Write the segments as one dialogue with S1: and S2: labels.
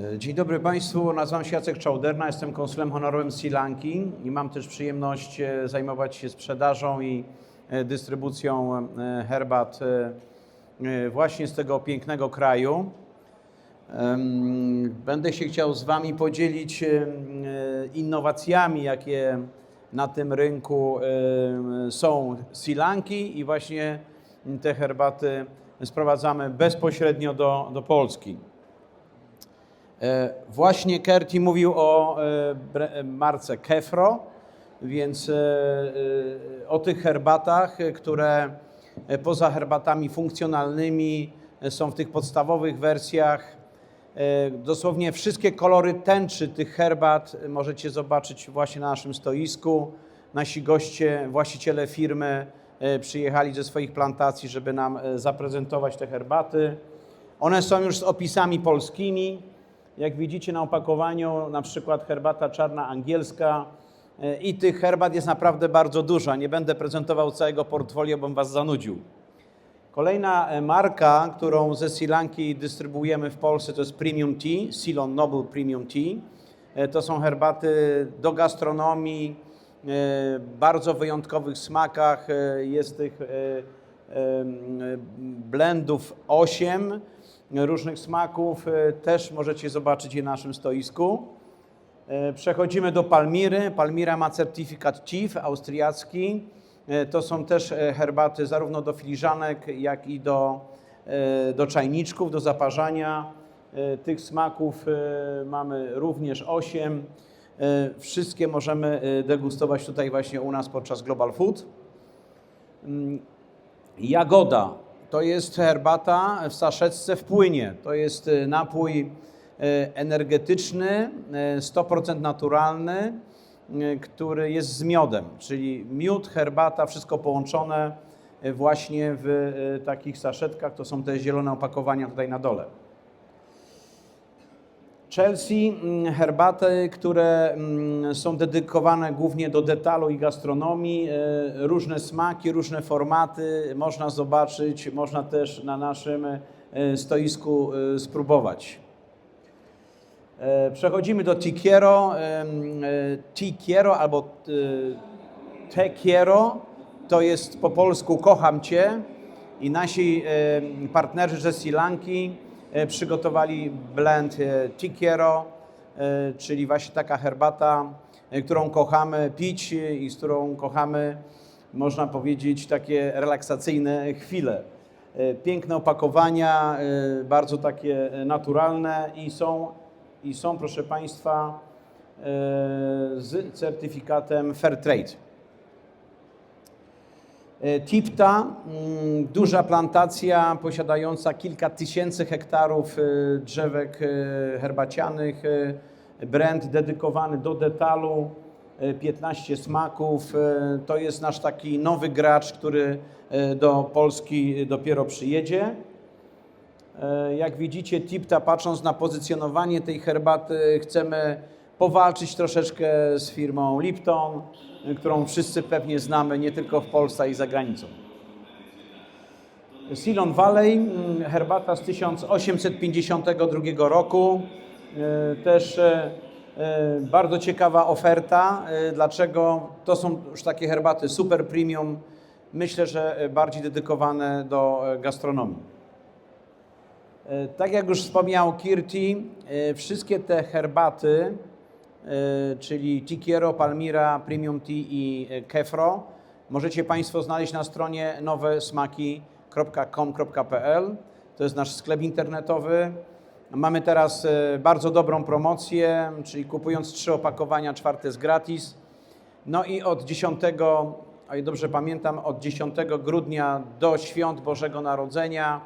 S1: E, Dzień dobry Państwu, nazywam się Jacek Czałderna, jestem konsulem honorowym Sri Lanki i mam też przyjemność e, zajmować się sprzedażą i e, dystrybucją herbat właśnie z tego pięknego kraju. Będę się chciał z Wami podzielić innowacjami, jakie na tym rynku są Sri Lanki i właśnie te herbaty sprowadzamy bezpośrednio do, do Polski. E, Właśnie Kerti mówił o e, e, marce Kefro, więc o tych herbatach, które poza herbatami funkcjonalnymi są w tych podstawowych wersjach. Dosłownie wszystkie kolory tęczy tych herbat możecie zobaczyć właśnie na naszym stoisku. Nasi goście, właściciele firmy przyjechali ze swoich plantacji, żeby nam zaprezentować te herbaty. One są już z opisami polskimi. Jak widzicie na opakowaniu, na przykład herbata czarna angielska. E, I tych herbat jest naprawdę bardzo dużo. Nie będę prezentował całego portfolio, bym Was zanudził. Kolejna e, marka, którą ze Sri Lanki dystrybuujemy w Polsce, to jest Premium Tea, Ceylon Noble Premium Tea. E, To są herbaty do gastronomii, bardzo wyjątkowych smakach. Jest tych blendów 8 różnych smaków. E, Też możecie zobaczyć je na naszym stoisku. E, Przechodzimy do Palmiry. Palmira ma certyfikat CIF austriacki. E, To są też herbaty zarówno do filiżanek, jak i do, do czajniczków, do zaparzania. Tych smaków mamy również 8. E, Wszystkie możemy degustować tutaj właśnie u nas podczas Global Food. Mm, Jagoda to jest herbata w saszetce w płynie. To jest e, napój e, energetyczny, e, 100% naturalny, e, który jest z miodem, czyli miód, herbata, wszystko połączone właśnie w takich saszetkach. To są te zielone opakowania tutaj na dole. Chelsea, mm, herbaty, które mm, są dedykowane głównie do detalu i gastronomii, e, różne smaki, różne formaty można zobaczyć, można też na naszym e, stoisku e, spróbować. Przechodzimy do Tikiero. Tikiero albo Tekiero to jest po polsku kocham Cię i nasi partnerzy ze Sri Lanki przygotowali blend e, Tikiero, e, czyli właśnie taka herbata, e, którą kochamy pić e, i z którą kochamy, można powiedzieć, takie relaksacyjne chwile. E, Piękne opakowania, e, bardzo takie e, naturalne i są, i są proszę Państwa, e, z certyfikatem Fairtrade. E, Tipta, mm, duża plantacja posiadająca kilka tysięcy hektarów e, drzewek e, herbacianych, brand dedykowany do detalu, e, 15 smaków. To jest nasz taki nowy gracz, który do Polski dopiero przyjedzie. Jak widzicie, Tipta, patrząc na pozycjonowanie tej herbaty, chcemy powalczyć troszeczkę z firmą Lipton, którą wszyscy pewnie znamy nie tylko w Polsce, i za granicą. Ceylon Valley, mm, herbata z 1852 roku. E, Też e, e, bardzo ciekawa oferta. Dlaczego? To są już takie herbaty super premium. Myślę, że bardziej dedykowane do gastronomii. Tak jak już wspomniał Kirti, wszystkie te herbaty, czyli Tikiero, Palmira, Premium Tea i e, Kefro, możecie Państwo znaleźć na stronie nowesmaki.com.pl. To jest nasz sklep internetowy. Mamy teraz e, bardzo dobrą promocję, czyli kupując trzy opakowania, czwarte jest gratis. No i od 10, o ile dobrze pamiętam, od 10 grudnia do świąt Bożego Narodzenia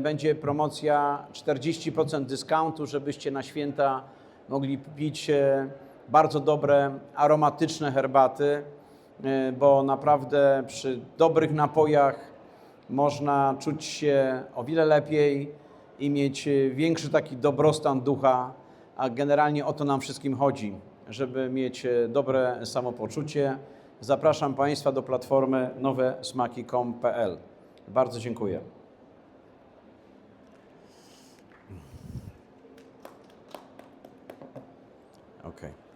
S1: będzie promocja 40% dyskontu, żebyście na święta mogli pić bardzo dobre, aromatyczne herbaty, e, bo naprawdę przy dobrych napojach można czuć się o wiele lepiej i mieć większy taki dobrostan ducha, a generalnie o to nam wszystkim chodzi, żeby mieć dobre samopoczucie. Zapraszam Państwa do platformy nowesmaki.com.pl. Bardzo dziękuję. Okay.